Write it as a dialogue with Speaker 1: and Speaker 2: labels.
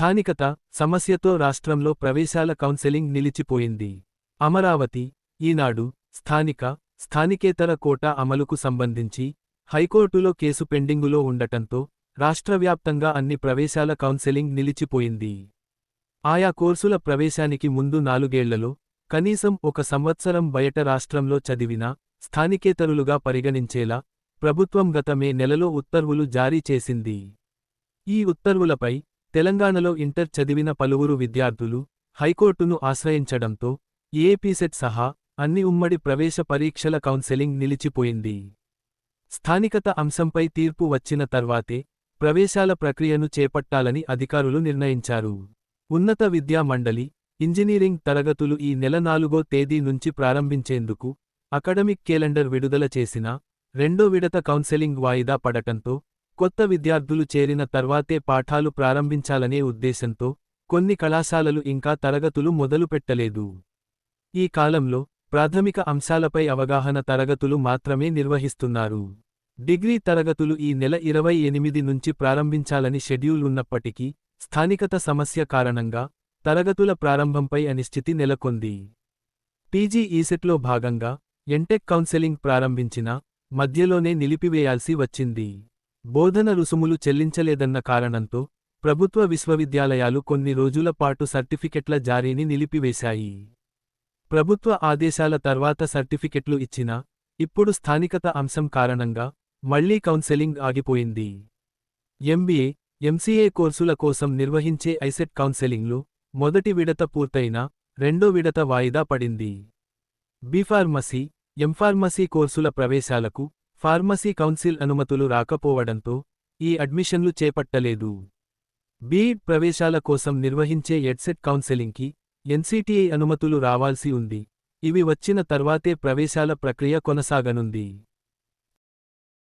Speaker 1: స్థానికత సమస్యతో రాష్ట్రంలో ప్రవేశాల కౌన్సెలింగ్ నిలిచిపోయింది. అమరావతి ఈనాడు స్థానిక స్థానికేతర కోటా అమలుకు సంబంధించి హైకోర్టులో కేసు పెండింగులో ఉండటంతో రాష్ట్రవ్యాప్తంగా అన్ని ప్రవేశాల కౌన్సెలింగ్ నిలిచిపోయింది. ఆయా కోర్సుల ప్రవేశానికి ముందు నాలుగేళ్ళలో కనీసం ఒక సంవత్సరం బయట రాష్ట్రంలో చదివిన స్థానికేతరులుగా పరిగణించేలా ప్రభుత్వం గత మే నెలలో ఉత్తర్వులు జారీ చేసింది. ఈ ఉత్తర్వులపై తెలంగాణలో ఇంటర్ చదివిన పలువురు విద్యార్థులు హైకోర్టును ఆశ్రయించడంతో ఏపీసెట్ సహా అన్ని ఉమ్మడి ప్రవేశ పరీక్షల కౌన్సెలింగ్ నిలిచిపోయింది. స్థానికత అంశంపై తీర్పు వచ్చిన తర్వాతే ప్రవేశాల ప్రక్రియను చేపట్టాలని అధికారులు నిర్ణయించారు. ఉన్నత విద్యా మండలి ఇంజనీరింగ్ తరగతులు ఈ నెల నాలుగో తేదీ నుంచి ప్రారంభించేందుకు అకడమిక్ కేలెండర్ విడుదల చేసిన రెండో విడత కౌన్సెలింగ్ వాయిదా పడటంతో కొత్త విద్యార్థులు చేరిన తర్వాతే పాఠాలు ప్రారంభించాలనే ఉద్దేశంతో కొన్ని కళాశాలలు ఇంకా తరగతులు మొదలుపెట్టలేదు. ఈ కాలంలో ప్రాథమిక అంశాలపై అవగాహన తరగతులు మాత్రమే నిర్వహిస్తున్నారు. డిగ్రీ తరగతులు ఈ నెల ఇరవై ఎనిమిది నుంచి ప్రారంభించాలని షెడ్యూల్ ఉన్నప్పటికీ స్థానికత సమస్య కారణంగా తరగతుల ప్రారంభంపై అనిశ్చితి నెలకొంది. పీజీ ఈసెట్లో భాగంగా ఎంటెక్ కౌన్సెలింగ్ ప్రారంభించినా మధ్యలోనే నిలిపివేయాల్సి వచ్చింది. బోధన రుసుములు చెల్లించలేదన్న కారణంతో ప్రభుత్వ విశ్వవిద్యాలయాలు కొన్ని రోజుల పాటు సర్టిఫికెట్ల జారీని నిలిపివేశాయి. ప్రభుత్వ ఆదేశాల తర్వాత సర్టిఫికెట్లు ఇచ్చినా ఇప్పుడు స్థానికత అంశం కారణంగా మళ్ళీ కౌన్సెలింగ్ ఆగిపోయింది. ఎంబీఏ ఎంసీఏ కోర్సుల కోసం నిర్వహించే ఐసెట్ కౌన్సెలింగ్లో మొదటి విడత పూర్తయినా రెండో విడత వాయిదా పడింది. బీఫార్మసీ ఎంఫార్మసీ కోర్సుల ప్రవేశాలకు ఫార్మసీ కౌన్సిల్ అనుమతులు రాకపోవడంతో ఈ అడ్మిషన్లు చేపట్టలేదు. బీఈడ్ ప్రవేశాల కోసం నిర్వహించే ఎడ్సెట్ కౌన్సెలింగ్కి ఎన్సీటీఐ అనుమతులు రావాల్సి ఉంది. ఇవి వచ్చిన తర్వాతే ప్రవేశాల ప్రక్రియ కొనసాగనుంది.